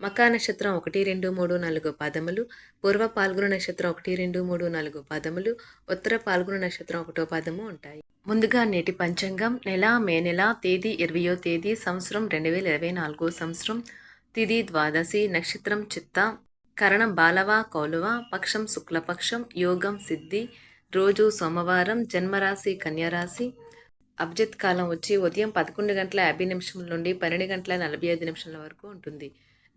మకా నక్షత్రం ఒకటి రెండు మూడు నాలుగు పాదములు పూర్వ పాల్గొన నక్షత్రం ఒకటి రెండు మూడు నాలుగు పాదములు ఉత్తర పాల్గొన నక్షత్రం ఒకటో పాదము ఉంటాయి. ముందుగా నేటి పంచాంగం నెల మే నెల తేదీ ఇరవయో తేదీ సంవత్సరం రెండు వేల ఇరవై నాలుగో సంవత్సరం తిది ద్వాదశి నక్షత్రం చిత్త కరణం బాలవ కౌలువ పక్షం శుక్లపక్షం యోగం సిద్ధి రోజు సోమవారం జన్మరాశి కన్యరాశి అబ్జిత్ కాలం వచ్చి ఉదయం పదకొండు గంటల యాభై నిమిషం నుండి పన్నెండు గంటల నలభై ఐదు నిమిషాల వరకు ఉంటుంది.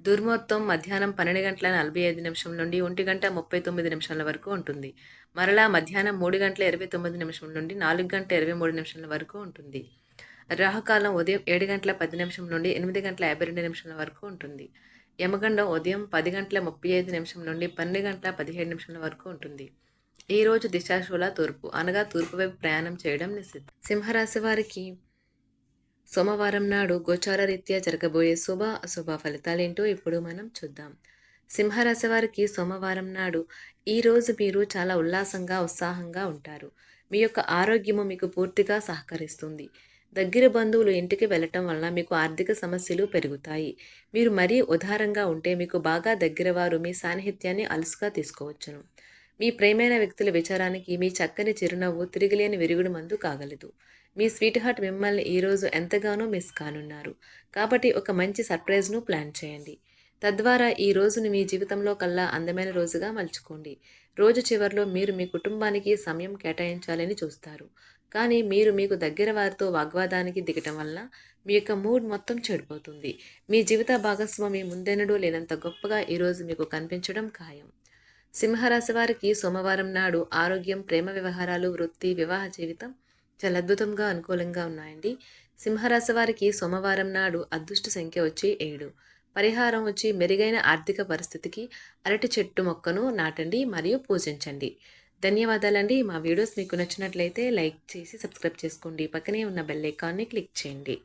దుర్మోత్తం మధ్యాహ్నం పన్నెండు గంటల నలభై ఐదు నిమిషం నుండి ఒంటి గంట ముప్పై తొమ్మిది నిమిషాల వరకు ఉంటుంది. మరలా మధ్యాహ్నం మూడు గంటల ఇరవై తొమ్మిది నిమిషం నుండి నాలుగు గంటల ఇరవై మూడు నిమిషాల వరకు ఉంటుంది. రాహుకాలం ఉదయం ఏడు గంటల పది నిమిషం నుండి ఎనిమిది గంటల యాభై రెండు నిమిషాల వరకు ఉంటుంది. యమగండం ఉదయం పది గంటల ముప్పై ఐదు నిమిషం నుండి పన్నెండు గంటల పదిహేడు నిమిషాల వరకు ఉంటుంది. ఈ రోజు దిశాశూల తూర్పు అనగా తూర్పు వైపు ప్రయాణం చేయడం నిషిద్ధం సింహరాశి వారికి సోమవారం నాడు గోచార రీత్యా జరగబోయే శుభ అశుభ ఫలితాలేంటో ఇప్పుడు మనం చూద్దాం. సింహరాశి వారికి సోమవారం నాడు ఈరోజు మీరు చాలా ఉల్లాసంగా ఉత్సాహంగా ఉంటారు. మీ యొక్క ఆరోగ్యము మీకు పూర్తిగా సహకరిస్తుంది. దగ్గర బంధువులు ఇంటికి వెళ్ళటం వల్ల మీకు ఆర్థిక సమస్యలు పెరుగుతాయి. మీరు మరీ ఉదారంగా ఉంటే మీకు బాగా దగ్గర వారు మీ సాన్నిహిత్యాన్ని అలుసుగా తీసుకోవచ్చును. మీ ప్రేమైన వ్యక్తుల విచారానికి మీ చక్కని చిరునవ్వు తిరిగిలేని విరుగుడు మందు కాగలదు. మీ స్వీట్ హార్ట్ మిమ్మల్ని ఈరోజు ఎంతగానో మిస్ కానున్నారు. కాబట్టి ఒక మంచి సర్ప్రైజ్ను ప్లాన్ చేయండి. తద్వారా ఈ రోజును మీ జీవితంలో కల్లా అందమైన రోజుగా మలుచుకోండి. రోజు చివరిలో మీరు మీ కుటుంబానికి సమయం కేటాయించాలని చూస్తారు. కానీ మీరు మీకు దగ్గర వారితో వాగ్వాదానికి దిగటం వల్ల మీ యొక్క మూడ్ మొత్తం చెడిపోతుంది. మీ జీవిత భాగస్వామి ముందెనడు లేనంత గొప్పగా ఈరోజు మీకు కనిపించడం ఖాయం. సింహరాశి వారికి సోమవారం నాడు ఆరోగ్యం ప్రేమ వ్యవహారాలు వృత్తి వివాహ జీవితం చాలా అద్భుతంగా అనుకూలంగా ఉన్నాయండి. సింహరాశి వారికి సోమవారం నాడు అదృష్ట సంఖ్య వచ్చి ఏడు. పరిహారం వచ్చి మెరుగైన ఆర్థిక పరిస్థితికి అరటి చెట్టు మొక్కను నాటండి మరియు పూజించండి. ధన్యవాదాలండి. మా వీడియోస్ మీకు నచ్చినట్లయితే లైక్ చేసి సబ్స్క్రైబ్ చేసుకోండి. పక్కనే ఉన్న బెల్ ఐకాన్ని క్లిక్ చేయండి.